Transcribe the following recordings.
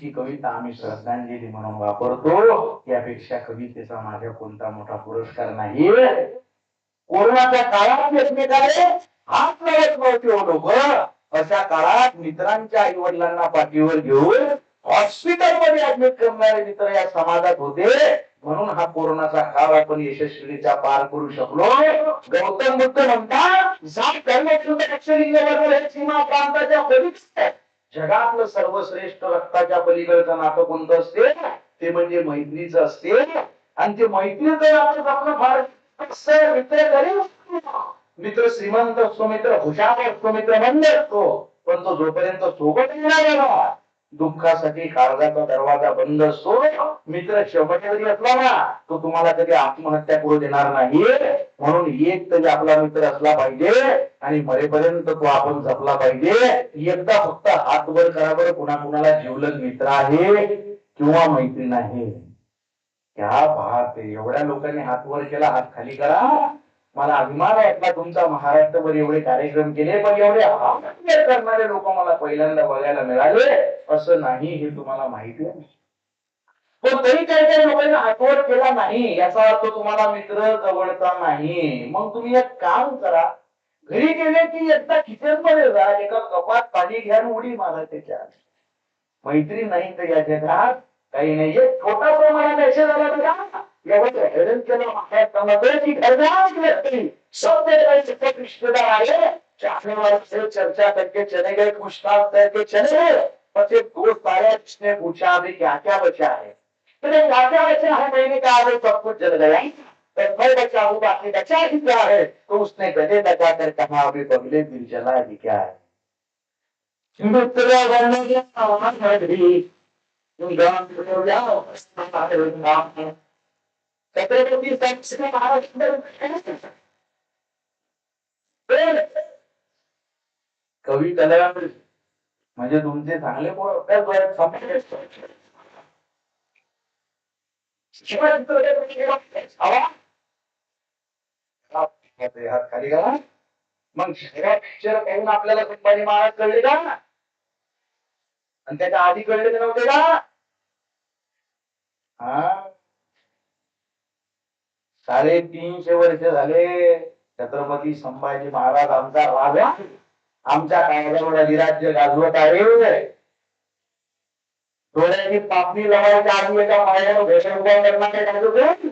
कवीची कविता आम्ही श्रद्धांजली म्हणून वापरतो. यापेक्षा कवितेचा माझ्या कोणता मोठा पुरस्कार नाही. कोरोनाच्या काळात एकमेकाने हात लावत नव्हते हो लोक अशा काळात मित्रांच्या आई वडिलांना पाठीवर घेऊन हॉस्पिटलमध्ये ऍडमिट करणारे मित्र या समाजात होते. म्हणून हा कोरोनाचा काळ आपण यशस्वीरित्या पार करू शकलो. गौतम बुद्ध म्हणतात सीमा प्रांताच्या पलीकडे आहे." जगातलं सर्वश्रेष्ठ रक्ताच्या पलीकडचं नातं कोणतं असते? ते म्हणजे मैत्रीचं असते. आणि ते मैत्रीचं नातं आपलं फार मित्र गरीब मित्र श्रीमंत असतो मित्र हुशार असतो मित्र मंद असतो. पण तो जोपर्यंत सोबत येणार दुःखासाठी काळजाचा दरवाजा बंद असतो. मित्र शेवटी जरी असला ना तो तुम्हाला कधी आत्महत्या करू देणार नाही. म्हणून एक तरी आपला मित्र असला पाहिजे आणि मरेपर्यंत तो आपण जपला पाहिजे. एकदा फक्त हातवर करावर कुणा कुणाला जिवलग मित्र आहे किंवा मैत्रीण आहे त्या बात एवढ्या लोकांनी हातवर केला हात खाली करा. मला अभिमान आहे का तुमचा? महाराष्ट्रभर एवढे कार्यक्रम केले पण एवढे करणारे लोक मला पहिल्यांदा बघायला मिळाले. असं नाही हे तुम्हाला माहिती आहे. पण तरी काही काही लोकांनी हातवर केला नाही याचा अर्थ तुम्हाला मित्र जवळचा नाही. मग तुम्ही एक काम करा. घरी गेले की एकदा किचनमध्ये जा एका कपात पाणी घ्या आणि उडी मारा त्याच्या. मैत्री नाही तर या जगात काही नाही. एक छोटा प्रमाणात मेसेज आला बघा एवढं हेडन केलं. माझ्या समजलं की घरदार सब जगह चाहने वाले से चर्चा करके चले गए पूछताछ करके चले गए पर दोस्त आया जिसने पूछा अभी क्या क्या बचा है फिर क्या क्या बचा है मैंने कहा अभी सब कुछ जल गया। फिर मैं बचा हूँ बाकी बचा ही क्या है? तो उसने गले लगा कर कहा अभी बगले दिल जला ही क्या है? मित्र बनने के नाम भी छत्रपती संस्कृत महाराष्ट्र कवी कलाकार म्हणजे तुमचे चांगले हात खाली घाला मग पिक्चर पाहून आपल्याला संभाजी महाराज कळले का आणि त्याच्या आधी कळले नव्हते का हा साडेतीनशे वर्ष झाले छत्रपती संभाजी महाराज आमचा राजा. आमच्या काळावर अधिराज्य गाजवत आहे. डोळ्याची पापणी लावायच्या आधी एका पायावर भेषण उभा करणारे गाजवते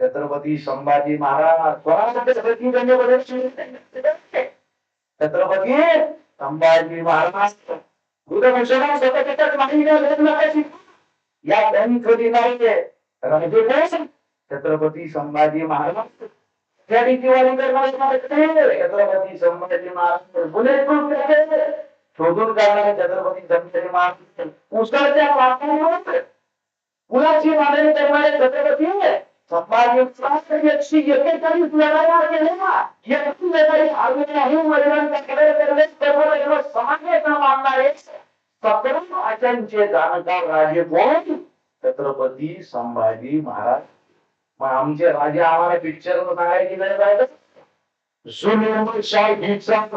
छत्रपती संभाजी महाराज. छत्रपती संभाजी महाराज. दूरदर्शना स्वतःच्याच माहिती लग्नाची या धनिक दिनाचे राजे छत्रपती संभाजी महाराज. त्या रीतीवाली करणार छत्रपती संभाजी महाराज. बुलेट प्रूफ शोधून काढणारे छत्रपती धनंजय महाराज उसाच्या पाण्यावर पुलाची मागणी करणारे छत्रपती संभाजी महाराज लढाया केल्या एकशे लढाई वडिलांच्याकडे करणे समाजाचा मानणारे सतरा जाणकार राजे कोण? छत्रपती संभाजी महाराज. मग आमचे राजे आम्हाला पिक्चर सांगायची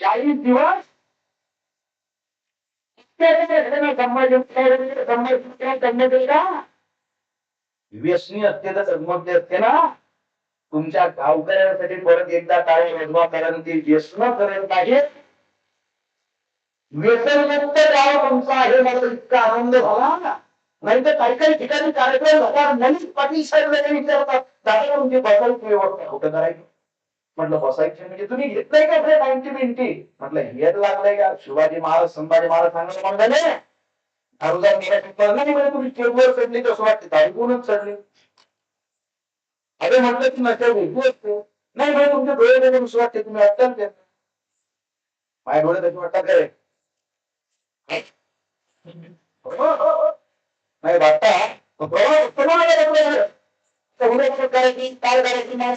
चाळीस दिवस? व्यसनी हत्येत संमती असते ना? तुमच्या गावकऱ्यांसाठी परत एकदा काय योजना कारण ती व्यसन करत नाही व्यसनमुक्त गाव तुमचा आहे मला इतका आनंद झाला. नाही तर काही काही ठिकाणी कार्यक्रम झाला नाही पाटील साहेब विचारतात दादा तुमची बसायची व्यवस्था कुठं करायची? म्हटलं बसायची म्हणजे तुम्ही घेतलंय का ते नाईन्टी मिनिटी म्हटलं हेच लागलंय का? शिवाजी महाराज संभाजी महाराज सांगायला म्हणलं दारूदार मराठी नाही म्हणजे तुम्ही टेबलवर चढली तसं वाटते. ऐकूनच चढली? अरे म्हटलं की नशा भेटू असते नाही म्हणजे तुमचे डोळे बघून असं वाटते तुम्ही अट्टाल ते माझ्या डोळे त्याचे वाटतात काय हो, हो, हो, नाही वाटता काय करायची काय करायची नाही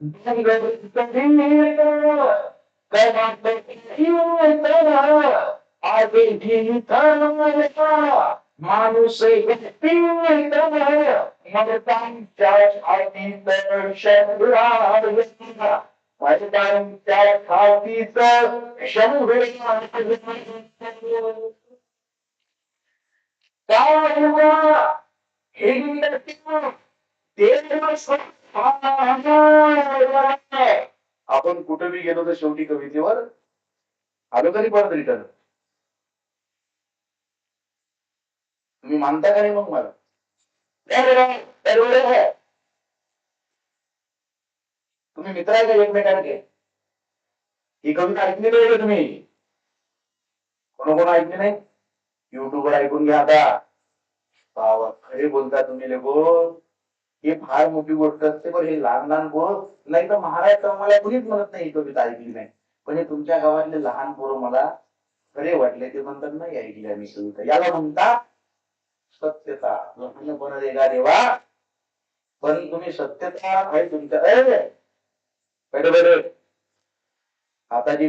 भी निकला पवित्र माणूस मरतांच्या खातीच ते आपण कुठे बी गेलो तर शेवटी कवितेवर? आलो तरी परत रिटर्न तुम्ही मानता का नाही मग मला? तुम्ही मित्र आहे का एकमेकांचे? ही कविता ऐकली नाही का तुम्ही? कोण कोण ऐकली नाही? युट्यूबवर ऐकून घ्या आता. बाबा खरे बोलता तुम्ही लोक. हे फार मोठी गोष्ट असते पण हे लहान लहान पोरं नाही तर महाराज तर मला कुणीच म्हणत नाही ही कविता ऐकली नाही. पण हे तुमच्या गावातले लहान पोरं मला खरे वाटले ते म्हणतात नाही ऐकले मी कविता याला म्हणता सत्यता. लहानपण देगा देवा पण तुम्ही सत्यता आहे तुमच्या ए, बैठे बैठे. हाताची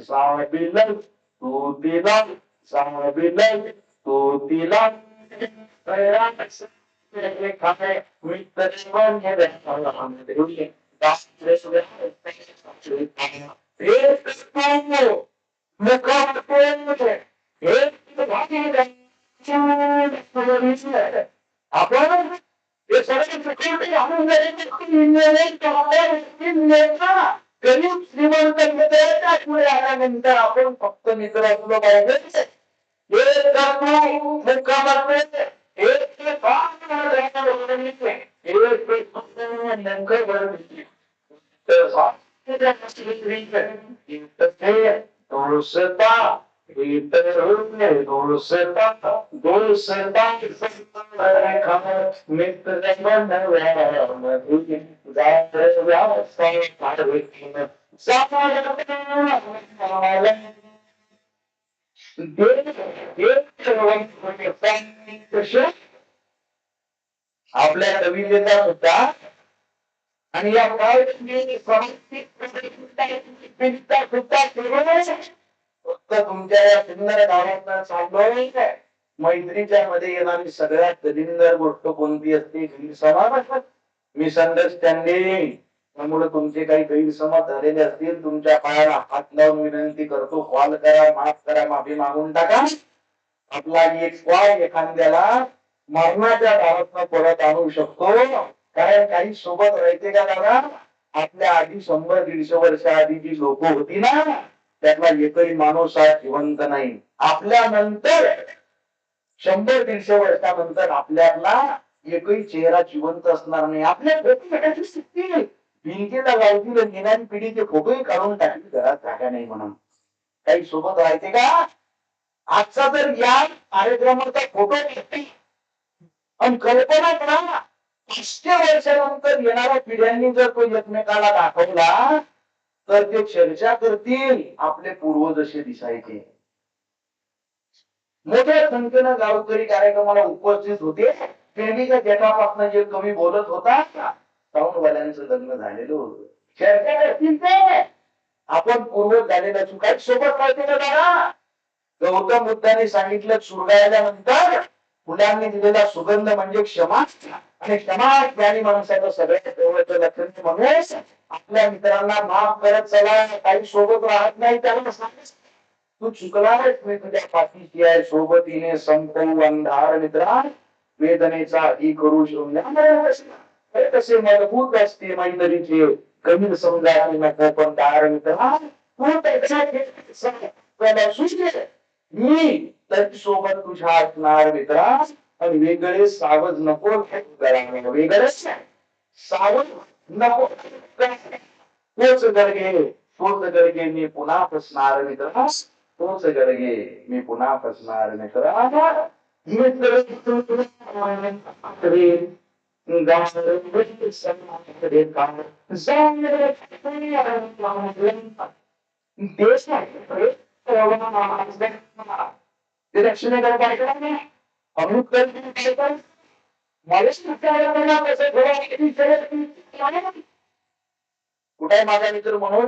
Sabilan, you? Sabilan, Tudilan, Sayang, Kame, with the one head and on the building. That's the It's the power. The God power. It's the body that আপনারা এ সরকার আমি गरीब श्रीमंत मित्र त्याचमुळे आल्यानंतर आपण फक्त मित्र असलो पाहिजे हे करतो मुक्कामात एक ते पाच एक ते नेमकं बरं तर दोषता दोषता दोषता मित्र आपल्या रविलेला होता आणि या काळ फक्त तुमच्या या सुंदर गावात सांगलोय मैत्रीच्या मध्ये येणारी सगळ्यात दलिंदर गोष्ट कोणती असते? गैरसमज. मिसअंडरस्टँडिंग त्यामुळे तुमचे काही गैरसमज झालेले असतील तुमच्या पायाला हात लावून विनंती करतो. कॉल करा माफ करा माफी मागून टाका. आपला एक कॉल एखाद्याला मरणाच्या दारात परत आणू शकतो. कारण काही सोबत राहते का दादा? आपल्या आधी शंभर दीडशे वर्ष आधी जी लोक होती ना त्यातला एकही माणूस हा जिवंत नाही. आपल्या नंतर शंभर दीडशे वर्षानंतर आपल्याला एकही चेहरा जिवंत असणार नाही. आपल्या भेटी स्थिती भिंतीला लावतील येणारी पिढीचे फोटोही काढून टाकली घरात जागा नाही म्हणून काही सोबत राहायचे का? आजचा जर या कार्यक्रमाचा फोटो आणि कल्पना करा पाचशे वर्षानंतर येणाऱ्या पिढ्यांनी जर तो एकमेकाला दाखवला तर ते चर्चा करतील आपले पूर्वज असे दिसायचे. मोठ्या संख्येनं गावकरी कार्यक्रमाला उपस्थित होते. प्रेमीच्या गेटापासून जे कमी बोलत होता साऊंडवाल्यांचं लग्न झालेलं होतं. चर्चा करतील ते. आपण पूर्वज झालेला चुकात सोबत पाहिजे का दादा? गौतम बुद्धाने सांगितलं सुरगायल्यानंतर फुलांनी दिलेला सुगंध म्हणजे क्षमा. आणि क्षमा ज्ञानी माणसाचं सगळ्यात लक्षण म्हणून आपल्या मित्रांना माफ करत चला. काही सोबत राहत नाही त्याला सांग तू चुकलास मी तुझ्या पाठीशी आहे. सोबतीने संपवू अंधार मित्रा वेदनेचा आधी करू शून्य कसे मजबूत असते मैत्रीचे. कमी समजा नको पण दार मित्रा तू त्याच्या मी तरी सोबत तुझ्या असणार मित्रा आणि वेगळे सावध नको. वेगळेच सावध नको. तोच गडगे तोच गडगे मी पुन्हा फसणार मित्र. तोच गर्गे मी पुन्हा फसणार मित्र. मित्र देश अमृत कुठे माझा मित्र म्हणून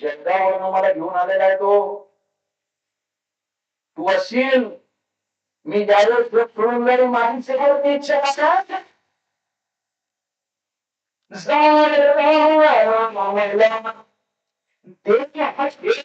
शेतगावरून मला घेऊन आलेला आहे तो. तू असील मी ज्यावेळेस सोडून जाईल माणसे करते इच्छा असतात. देश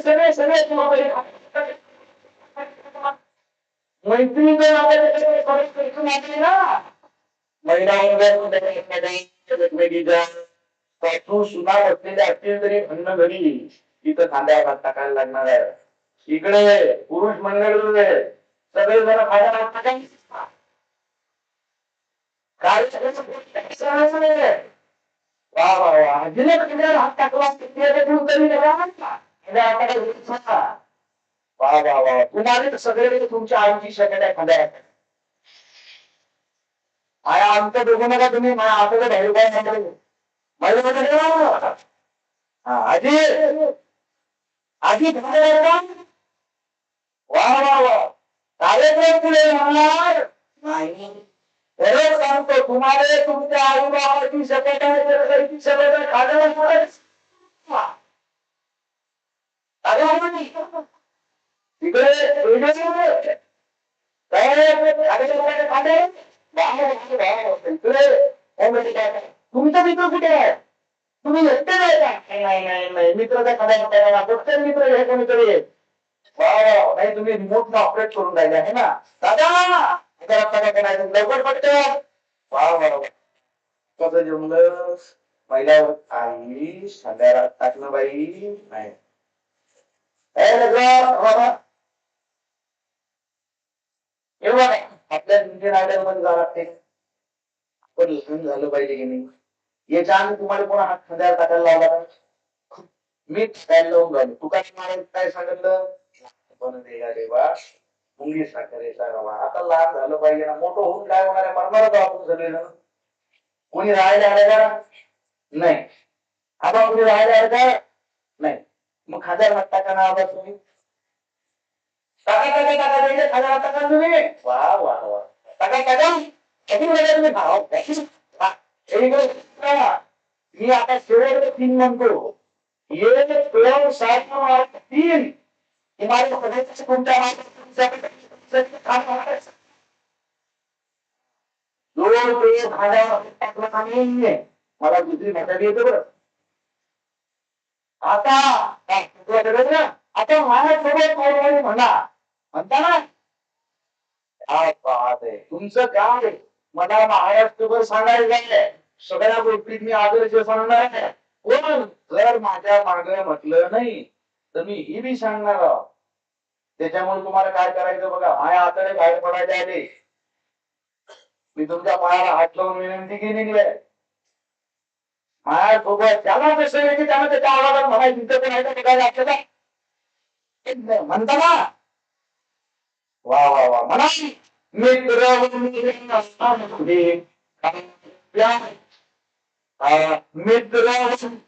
सगळे सगळे मैत्री महिला तू सुना असलेल्या असतील तरी अन्न घरी तिथं खांद्या भात टाकायला लागणार आहे. इकडे पुरुष मंडळ सगळे जण खायला लागतात वा वा हात टाकला वा वा वा. तुम्हाला सगळे तुमच्या आईची शकत आहे खांद्या आया आमचं दोघं नका तुम्ही. माझ्या हाताला बाहेर काय म्हणतो माझ्या आजी. आजी वा वा वा कार्यक्रम पुढे होणार नाही खरं सांगतो तुम्हाला तुमच्या आई बाबाची शपथ आहे जगदीची शपथ आहे खाण्यावर पडेल. अरे अरे, तिकडे इकडे काय खाणे खाणे खाणे बाहेर, बाहेर, इकडे काय म्हणते काय? तुमचा मित्र कुठे आहे तुम्ही एकटे नाही का नाही, नाही नाही नाही मित्राचा खाण्या फक्त मित्र घ्यायचा मित्र आहे वा वा, हो, नाही तुम्ही रिमोट ऑपरेट करून राहिले आहे ना. दादा काय लवकर पटकन. वा वा वा. कसं पहिल्या आई सगळ्या टाकलं बाई नाही. ए, नाही आपल्या इंडियन आयडलमध्ये जावं लागते. पण झालं पाहिजे की नाही. याच्या आम्ही तुम्हाला कोणा हात खांद्यावर टाकायला लावला मी लावून राहिलो. तू काय काय सांगितलं? पण देवा मुंगी साखरेचा रवा. आता लहान झालं पाहिजे ना मोठं होऊन काय होणार आहे? मरणारच आपण सगळे जण कोणी राहायला आलं का? नाही. आता कोणी राहायला आलं का? नाही. मग खाजार हात टाका ना आवाज तुम्ही. टाका टाका टाका हात टाका तुम्ही. वा वा वा. टाका टाका. कधी तुम्ही भाव हो. मी आता शेवट तीन म्हणतो एक दोन सात नऊ तीन. तुम्हाला सगळ्याचं कोणत्या दोन ते खाण्यावर टाकलं का नाहीये. मला दुसरी भाषा येते बरं. आता काय, ना? आता माझ्यासोबत कोणी म्हणा. म्हणता ना? काय आहे? तुमचं काय मला महाराष्ट्रभर सांगायला आहे. सगळ्या गोष्टींनी मी आदर्श सांगणार आहे. कोण जर माझ्या मागे म्हटलं नाही तर मी ही बी सांगणार आहोत त्याच्यामुळे तुम्हाला काय करायचं बघा माझ्या हाताने बाहेर पडायचे आले मी तुमच्या पायाला हात लावून विनंती केली आहे माझ्या सोबत त्याला जसं येते की त्यानं त्याच्या आवाजात मला तिथं पण आहे का आपल्याला? म्हणता ना वा वा वा. म्हणा मित्र मित्र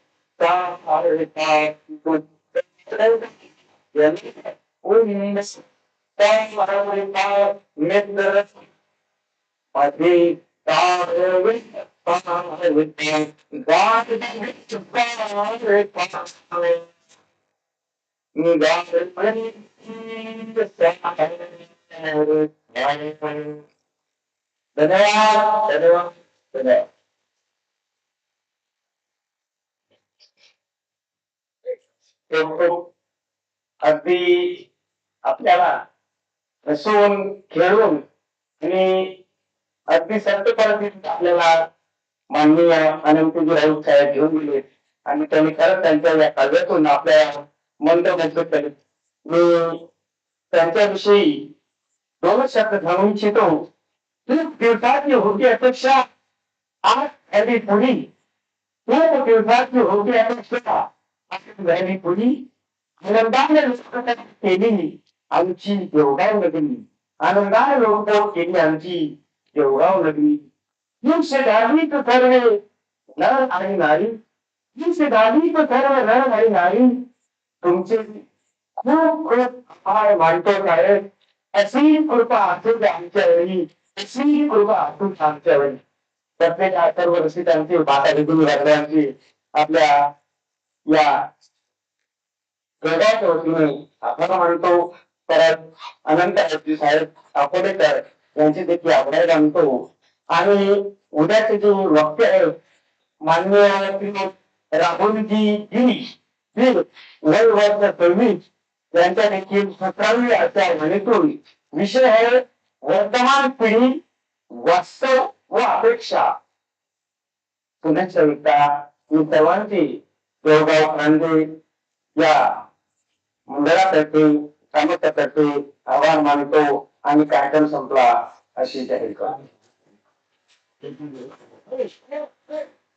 दान हा मित्रमध्ये दान धन्यवाद धन्यवाद धन्यवाद अगदी आपल्याला हसून खेळून आणि अगदी संत पद्धतीत आपल्याला माननीय अनंतजी राऊत साहेब घेऊन गेले. आणि त्यांनी खरंच त्यांच्या या काव्यातून आपल्या मंत्र केले. मी त्यांच्याविषयी दोनच शब्द सांगू इच्छितो. खूप दिवसाची होती अपेक्षा आज आधी पुढी खूप दिवसाची होती अपेक्षा आज झाली पुढी आनंदाने लोककथा केलेली आमची देवगाव नगरी आनंदाने लोककथा केली आमची देवगाव नगरी ही शेजारी तो सर्व नर आणि नारी ही शेजारी तो सर्व नर आणि नारी तुमचे खूप खूप आभार मानतो कारण अशी कृपा असू द्या आमच्या वेळी अशी कृपा असू द्या आमच्या वेळी प्रत्येक सर्व रसिकांची माता निघून लागल्याची आपल्या या गडाच्या वतीने आपण म्हणतो परत अनंत हत्ती साहेब अकोलेकर यांची देखील आभार मानतो आणि उद्याचे जे वक्ते आहे मान्य राहुलजी जी जी वय वर्ष यांच्या देखील सतरावी आचारसंहितेतून विषय आहे वर्तमान पिढी वास्तव व अपेक्षा. पुण्याच्या विटा मी सर्वांची देवगाव खांदे या मंडळातर्फे सामर्थ्यातर्फे आभार मानतो आणि कार्यक्रम संपला अशी जाहीर करतो.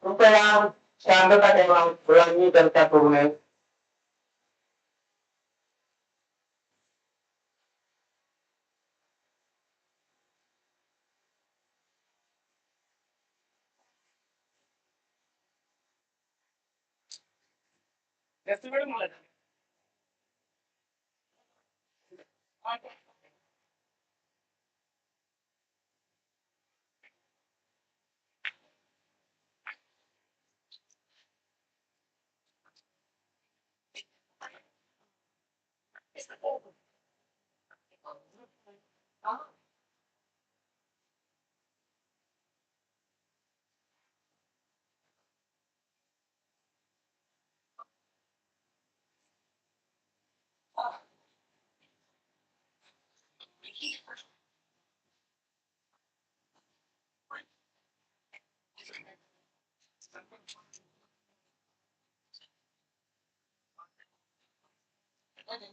कृपया शांतता ठेवा. मुलांनी चर्चा करू नये. जास्त वेळ मला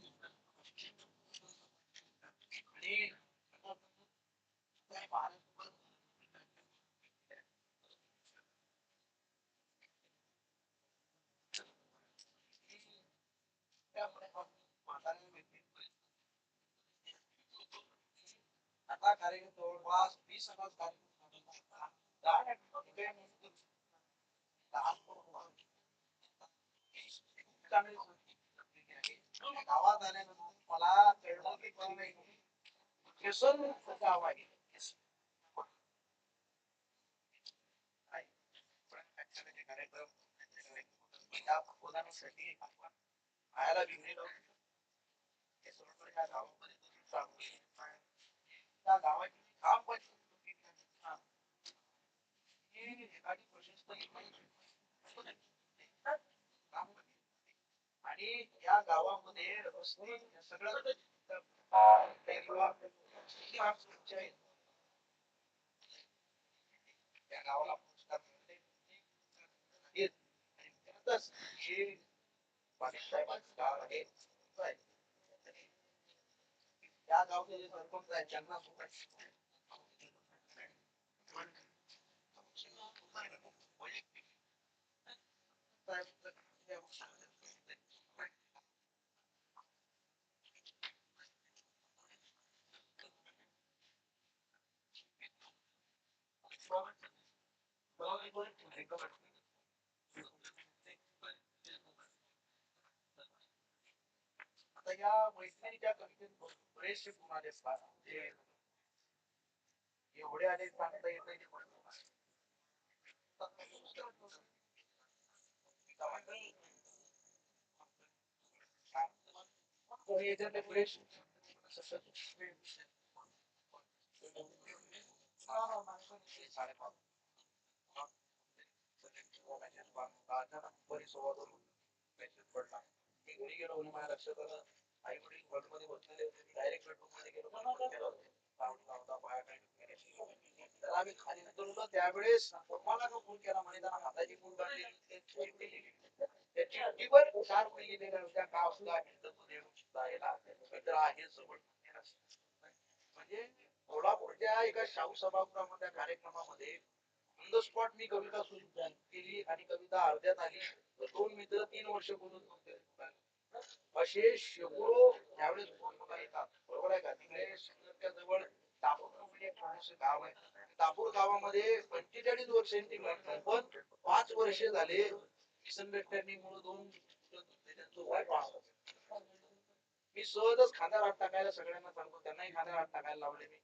आता कार्यक्रम जवळपास वीस हजार गावात आल्यानंतर मला कळलं की कोण नाही केसन गाव आहे कार्यक्रम गावामध्ये त्या गावाची काम पण ही एखादी प्रशस्त इमारत आणि या गावामध्ये रस्ते सगळं त्या गावाला पुरस्कार हे- गाव आहे त्या गावचे जे सरपंच आहेत त्यांना सुद्धा आता या मैत्रिणीच्या कवितेत बरेचसे गुण आले असतात म्हणजे एवढे आले सांगता येत नाही मेसेज पण. कोणी याच्यातले मेसेज पडला. मी घरी गेलो म्हणून माझ्या लक्षात आलं आई वडील हॉलमध्ये बसलेले होते मी डायरेक्ट बेडरूममध्ये गेलो मला केलं पाहुणा होता बाया काही आम्ही खाली नंतर होतो त्यावेळेस मला जो फोन केला म्हणे त्यांना हाताची फोन काढली त्याची अटीवर चार मुली गेलेल्या होत्या? का सुद्धा सुद्धा याला मित्र आहे जवळ म्हणजे कोल्हापूरच्या एका शाहू सभागृहामध्ये कार्यक्रमामध्ये ऑन द स्पॉट मी कविता सुरू केली आणि कविता अर्ध्यात आली. दोन मित्र तीन वर्ष बोलून नव्हते असे शेकडो त्यावेळेस मला येतात बरोबर आहे का? तिकडे सिन्नरच्या जवळ दापूर म्हणून एक छोटंसं गाव आहे. दापूर गावामध्ये पंचेचाळीस वर्षांची घटना पण पाच वर्षे झाले मिसअंडरस्टँडिंग मुळे दोन त्यांचं वय पाच मी सहजच खांद्यावर हात टाकायला सगळ्यांना सांगतो. त्यांनाही खांद्यावर हात टाकायला लावले मी.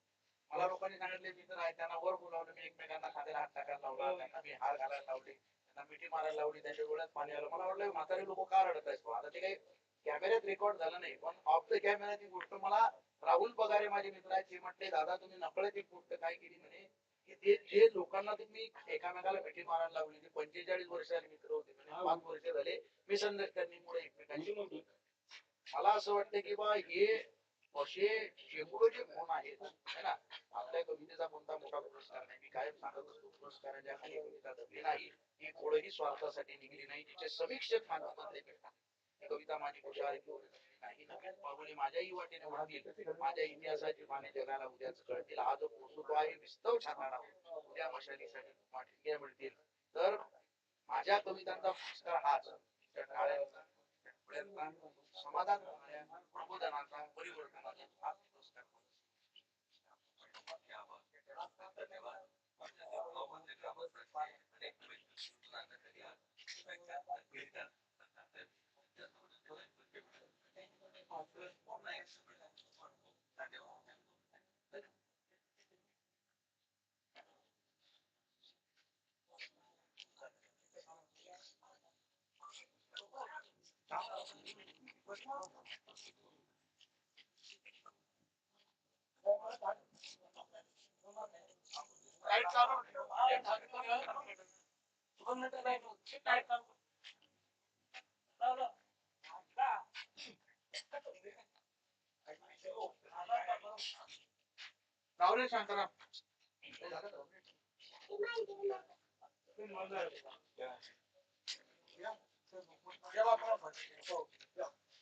मला लोकांनी सांगितले मी तर आहे त्यांना वर बोलावलं मी एकमेकांना खांद्याला हात टाकायला लावला त्यांना मी हार घालायला लावले त्यांना मिठी मारायला लावली त्यांच्या डोळ्यात पाणी आलं. मला वाटलं म्हातारे लोक का रडत आहेत? आता ते काही कॅमेऱ्यात रेकॉर्ड झालं नाही पण ऑफ द कॅमेरा ती गोष्ट मला राहुल पगारे माझे मित्र आहेत ते म्हटले दादा तुम्ही नकळत एक गोष्ट काय केली म्हणे की ते जे लोकांना तुम्ही एकामेकाला भेटी मारायला लावली ते पंचेचाळीस वर्षाचे मित्र होते म्हणजे पाच वर्ष झाले मिसअंडरस्टँडिंग एकमेकांची मला असं वाटतं की बा हे असे शेकडो जे गुण आहेत है ना? आपल्या कवितेचा कोणता मोठा पुरस्कार नाही. मी कायम सांगत असतो पुरस्काराच्या खाली कविता दबली नाही ही कोणही स्वार्थासाठी निघली नाही तिचे समीक्षक माध्यमातले भेटतात कविता माझी खुशाल नाही. नाही पाहुणे माझ्याही वाटेने वाढतील माझ्या इतिहासाची माने जगाला उद्याच कळतील. हा जो पोचतो आहे विस्तव छानाला उद्या मशालीसाठी माठिंग्या मिळतील. तर माझ्या कवितांचा पुरस्कार हाच. त्या प्रयत्न समाधान होणाऱ्या प्रबोधनाचा परिवर्तनाचा हा पुरस्कार लाइट चालू लाइट चालू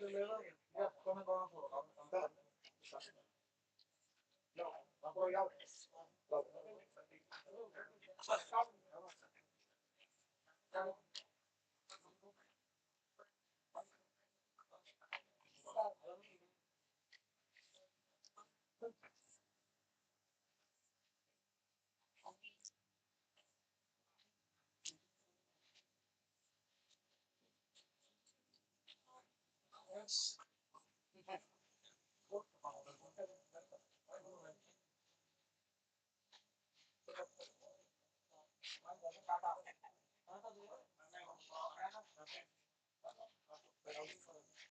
No, I'm going out. Thank you.